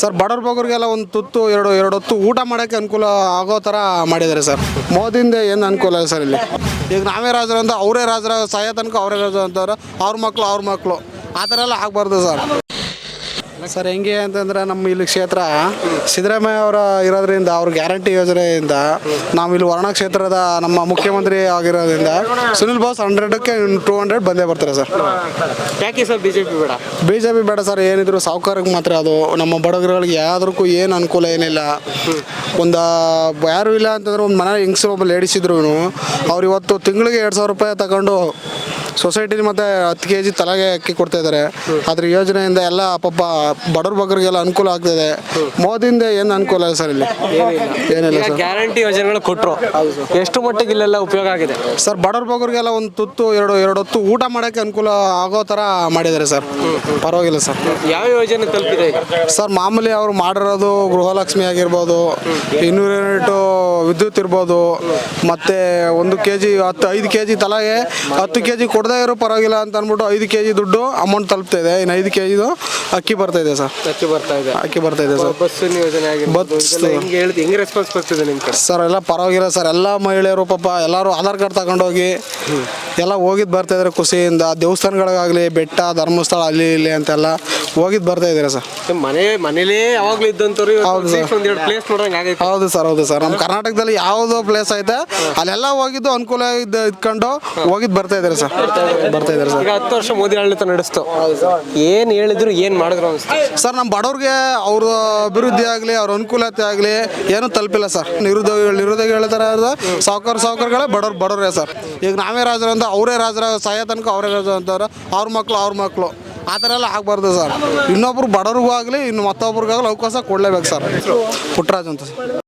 Sir, ಬಡವ್ರ ಬಗ್ಗರಿಗೆಲ್ಲ ಒಂದು ತುತ್ತು, ಎರಡು ಎರಡು ಹೊತ್ತು ಊಟ ಮಾಡೋಕ್ಕೆ ಅನುಕೂಲ ಆಗೋ ಥರ ಮಾಡಿದ್ದಾರೆ ಸರ್. ಮೋದಿಂದ ಏನು ಅನುಕೂಲ ಇದೆ ಸರ್ ಇಲ್ಲಿ. ಈಗ ನಾವೇ ರಾಜರು ಅಂತ ಅವರೇ ರಾಜರ, ಸಹಾಯ ತನಕ ಅವರೇ ರಾಜರು ಅಂತಾರೆ. ಅವ್ರ ಮಕ್ಕಳು ಅವ್ರ ಮಕ್ಕಳು ಆ ಥರ ಎಲ್ಲ ಆಗಬಾರ್ದು ಸರ್. ಸರ್ ಹೆಂಗೆ ಅಂತಂದ್ರೆ ನಮ್ಮ ಇಲ್ಲಿ ಕ್ಷೇತ್ರ ಸಿದ್ದರಾಮಯ್ಯ ಅವರ ಇರೋದ್ರಿಂದ ಅವ್ರ ಗ್ಯಾರಂಟಿ ಯೋಜನೆಯಿಂದ ನಾವು ಇಲ್ಲಿ ವರ್ಣ ಕ್ಷೇತ್ರದ ನಮ್ಮ ಮುಖ್ಯಮಂತ್ರಿ ಆಗಿರೋದ್ರಿಂದ ಸುನಿಲ್ ಬಾಸ್ ಹಂಡ್ರೆಡಕ್ಕೆ ಟೂ ಹಂಡ್ರೆಡ್ ಬಂದೇ ಬರ್ತಾರೆ ಸರ್. ಯಾಕೆ ಸರ್ ಬಿಜೆಪಿ ಬೇಡ? ಬಿ ಜೆ ಪಿ ಬೇಡ ಸರ್ ಏನಿದ್ರು ಸಾವುಕಾರಕ್ಕೆ ಮಾತ್ರ ಅದು. ನಮ್ಮ ಬಡಗರುಗಳಿಗೆ ಯಾವ್ದಕ್ಕೂ ಏನು ಅನುಕೂಲ ಏನಿಲ್ಲ. ಒಂದು ಯಾರು ಇಲ್ಲ ಅಂತಂದ್ರೆ ಒಂದು ಮನೆ ಹೆಂಗಸರು ಒಬ್ಬ ಲೇಡೀಸ್ ಇದ್ರು ಅವ್ರು ಇವತ್ತು ತಿಂಗಳಿಗೆ ಎರಡು ಸಾವಿರ ರೂಪಾಯಿ ತಗೊಂಡು ಸೊಸೈಟಿಲಿ ಮತ್ತೆ ಹತ್ತು ಕೆ ಜಿ ತಲೆಗೆ ಅಕ್ಕಿ ಕೊಡ್ತಾ ಇದ್ದಾರೆ. ಅದ್ರ ಯೋಜನೆಯಿಂದ ಎಲ್ಲ ಪಾಪ ಬಡವ್ರ ಬಗ್ಗರಿಗೆಲ್ಲ ಅನುಕೂಲ ಆಗ್ತದೆ ಮೋದಿಯಿಂದ ಏನು ಅನುಕೂಲ ಇದೆ ಸರ್ ಇಲ್ಲಿ? ಏನಿಲ್ಲ ಸರ್. ಗ್ಯಾರಂಟಿ ಯೋಜನೆಗಳು ಕೊಟ್ಟರು ಎಷ್ಟು ಮಟ್ಟಿಗೆ ಇಲ್ಲೆಲ್ಲ ಉಪಯೋಗ ಆಗಿದೆ? ಸರ್ ಬಡವ್ರ ಬಗ್ಗರಿಗೆಲ್ಲ ಒಂದು ತುತ್ತು ಎರಡು ಎರಡು ಹೊತ್ತು ಊಟ ಮಾಡೋಕ್ಕೆ ಅನುಕೂಲ ಆಗೋ ಥರ ಮಾಡಿದ್ದಾರೆ ಸರ್. ಪರವಾಗಿಲ್ಲ ಸರ್. ಯಾವ ಯೋಜನೆ ತಲುಪಿದೆ ಸರ್ ಮಾಮೂಲಿ ಅವರು ಮಾಡಿರೋದು ಗೃಹಲಕ್ಷ್ಮಿ ಆಗಿರ್ಬೋದು ಇನ್ನೂರು ಯೂನಿಟು ವಿದ್ಯುತ್ ಇರ್ಬೋದು ಮತ್ತು ಒಂದು ಕೆ ಜಿ ಹತ್ತು ಐದು ಕೆ ಜಿ ತಲೆಗೆ ಹತ್ತು ಕೆ ಜಿ ಕೊಡದೇ ಇರೋ ಪರವಾಗಿಲ್ಲ ಅಂತ ಅಂದ್ಬಿಟ್ಟು ಐದು ಕೆ ಜಿ ದುಡ್ಡು ಅಮೌಂಟ್ ತಲುಪ್ತಾ ಇದೆ. ಇನ್ನು ಐದು ಕೆ ಜಿದು ಅಕ್ಕಿ ಬರ್ತಾ ಇದೆ ಸರ್. ಅಕ್ಕಿ ಬರ್ತಾ ಇದೆ. ಅಕ್ಕಿ ಬರ್ತಾ ಇದೆ ಸರ್. ಬಸ್ ಯೋಜನೆ ಆಗಿರ್ಬೋದು. ಬಸ್- ಇದೆಲ್ಲ ಹೆಂಗೆ ಹೇಳ್ತಿ ಹೆಂಗೆ ರೆಸ್ಪಾನ್ಸ್ ಬರ್ತಿದೆ ನಿಮ್ಮ ಕಡೆ ಸರ್ ಎಲ್ಲ ಪರವಾಗಿಲ್ಲ ಸರ್. ಎಲ್ಲ ಮಹಿಳೆಯರು ಪಾಪ ಎಲ್ಲರೂ ಆಧಾರ್ ಕಾರ್ಡ್ ತಗೊಂಡೋಗಿ ಎಲ್ಲ ಹೋಗಿದ್ದು ಬರ್ತಾ ಇದ್ದಾರೆ ಖುಷಿಯಿಂದ. ದೇವಸ್ಥಾನಗಳಿಗಾಗಲಿ ಬೆಟ್ಟ ಧರ್ಮಸ್ಥಳ ಅಲ್ಲಿ ಇಲ್ಲಿ ಅಂತೆಲ್ಲ ಹೋಗಿದ್ದು ಬರ್ತಾ ಇದ್ದಾರೆ ಸರ್. ಮನೆ ಮನೇಲೇ ಯಾವಾಗಲೂ ಇದ್ದಂತವ್ರು ಹೌದು. ಒಂದೆರಡು ಪ್ಲೇಸ್ ನೋಡಂಗೆ ಆಗೈತೆ. ಹೌದು ಸರ್ ಹೌದು ಸರ್. ನಮ್ಮ ಕರ್ನಾಟಕದಲ್ಲಿ ಯಾವುದೋ ಪ್ಲೇಸ್ ಐತೆ ಅಲ್ಲೆಲ್ಲ ಹೋಗಿದ್ದು ಅನುಕೂಲ ಇದ್ದ ಇದ್ಕೊಂಡು ಹೋಗಿದ್ದು ಬರ್ತಾ ಇದ್ದಾರೆ ಸರ್. ಬರ್ತಾ ಇದ್ದಾರೆ. ಸರ್. ಈಗ ಹತ್ತು ವರ್ಷ ಮೋದಿ ಆಡಳಿತ ನಡೆಸ್ತು. ಏನು ಹೇಳಿದ್ರು ಏನು ಮಾಡಿದ್ರು ಅನ್ಸುತ್ತೆ? ಸರ್ ನಮ್ಮ ಬಡವ್ರಿಗೆ ಅವ್ರ ಅಭಿವೃದ್ಧಿ ಆಗಲಿ ಅವ್ರ ಅನುಕೂಲತೆ ಆಗಲಿ ಏನೂ ತಲುಪಿಲ್ಲ ಸರ್. ನಿರುದ್ಯೋಗಿಗಳು ನಿರುದ್ಯೋಗಿ ಹೇಳ್ತಾರೆ ಸಾವುಕಾರ ಸಾವುಕಾರಗಳೇ ಬಡವ್ರು ಬಡವ್ರೆ ಸರ್. ಈಗ ನಾವೇ ರಾಜರು ಅಂತ ಅವರೇ ರಾಜರ ಸಾಯೋ ತನಕ ಅವರೇ ರಾಜ ಅಂತವ್ರೆ ಅವ್ರ ಮಕ್ಕಳು ಅವ್ರ ಮಕ್ಕಳು ಆ ಥರ ಎಲ್ಲ ಆಗಬಾರ್ದು ಸರ್. ಇನ್ನೊಬ್ರು ಬಡವ್ರಿಗೂ ಆಗಲಿ, ಇನ್ನು ಮತ್ತೊಬ್ರಿಗಾಗಲಿ ಅವಕಾಶ ಕೊಡಲೇಬೇಕು ಸರ್. ಪುಟ್ಟರಾಜ್ ಅಂತ. ಸರ್